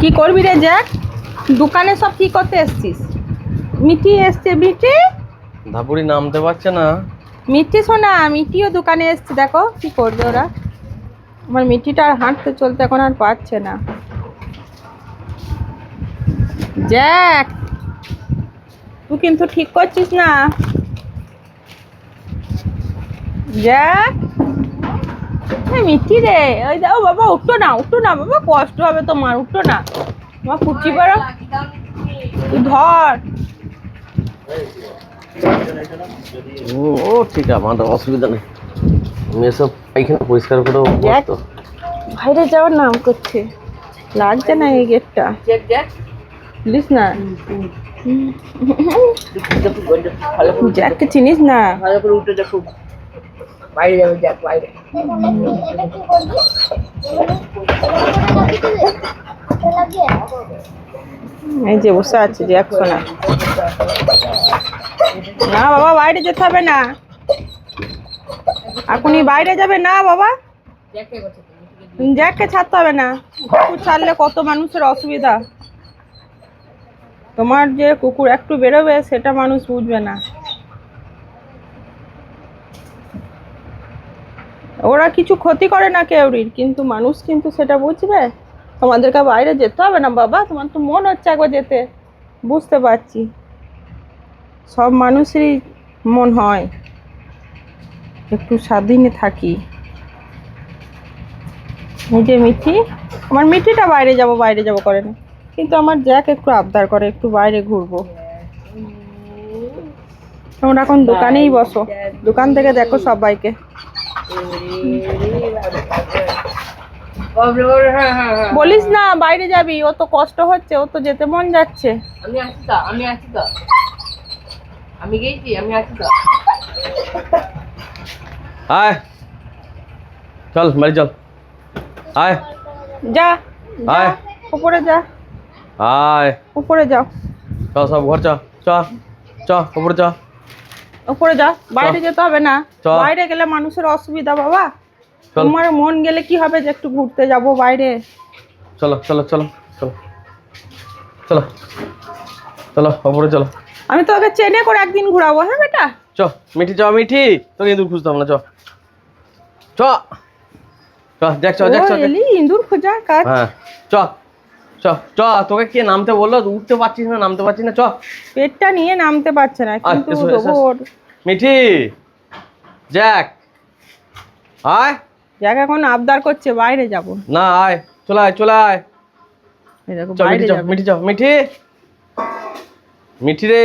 কি করবি রে জ্যাক? দোকানে সব কি করতে এসছিস? মিঠি এসছে মিঠি? ধাপুরি নামতে পারছে না। মিঠি শোনা মিঠিও দোকানে এসছে দেখো কি করবে ওরা। আমার মিঠিটা আর হাঁটতে চলতে এখন আর পারছে না। জ্যাক তুই কিন্তু ঠিক করছিস না। জ্যাক মিঠি রে ওই দাও বাবা উঠো না উঠো না বাবা কষ্ট হবে তোমার উঠো না। কুচি পারো ধর। ও ও, ঠিক আছে আমার অসুবিধা নেই। আমি এসব পায়খানা পরিষ্কার করে। বাইরে যাওয়ার নাম করছে। লাগছে না এই গেটটা। প্লিজ না? জ্যাককে চিনিস না। ভালো করে উঠে দেখো। বাইরে যাবে যাক বাইরে এই যে বসে আছে জ্যাক শোনা না বাবা, বাইরে যেতে হবে না। এখনই বাইরে যাবে না বাবা। জ্যাককে ছাড়তে হবে না। কুকুর ছাড়লে কত মানুষের অসুবিধা। তোমার যে কুকুর একটু বেরোবে, সেটা মানুষ বুঝবে না। ওরা কিছু ক্ষতি করে না কেউরির, কিন্তু মানুষ কিন্তু সেটা বুঝবে। তোমাদেরকে বাইরে যেতে হবে না বাবা, তোমার তো মন হচ্ছে একবার যেতে। বুঝতে পারছি। সব মানুষেরই মন হয়। একটু স্বাধীনে থাকি। যে মিঠি, আমার মিঠিটা বাইরে যাব বাইরে যাব করে না। কিন্তু আমার জ্যাক একটু আবদার করে, একটু বাইরে ঘুরবো। তোমরা এখন দোকানেই বসো। দোকান থেকে দেখো সবাইকে। বলিস না বাইরে যাবি ও তো কষ্ট হচ্ছে ও তো যেতে মন যাচ্ছে। আমি আছি তো আমি আছি তো। আমি গেছি আমি আছি তো। আয়। চল বাড়ি চল। আয়। যা আয়। উপরে যা। আয়। উপরে যাও। চ সব ঘর চ চ চ উপরে চ। উপরে যা বাইরে যেতে হবে না। বাইরে গেলে মানুষের অসুবিধা বাবা। তোমার মন গেলে কি হবে যে একটু ঘুরতে যাব বাইরে? চলো চলো চলো চলো। চলো চলো উপরে চলো। আমি তো ওকে চেনে করে একদিন ঘোরাবো হ্যাঁ বেটা? চ মিঠি চ মিঠি। তোকে ইঁদুর খুঁজতাম না চ। চ। চ দেখ চ দেখ চ ইঁদুর খোঁজা কাজ। হ্যাঁ। চ চ চ তোকে কে নামতে বলল? উঠতে পারছিস না নামতে পারছিস না চ। পেটটা নিয়ে নামতে পারছে না কিন্তু। ওর মিঠি জ্যাক আয়। জ্যাক এখন আবদার করছে বাইরে যাব। না আয় চলে আয় চলে আয়। মিঠি চ মিঠি চ মিঠি। মিঠি রে।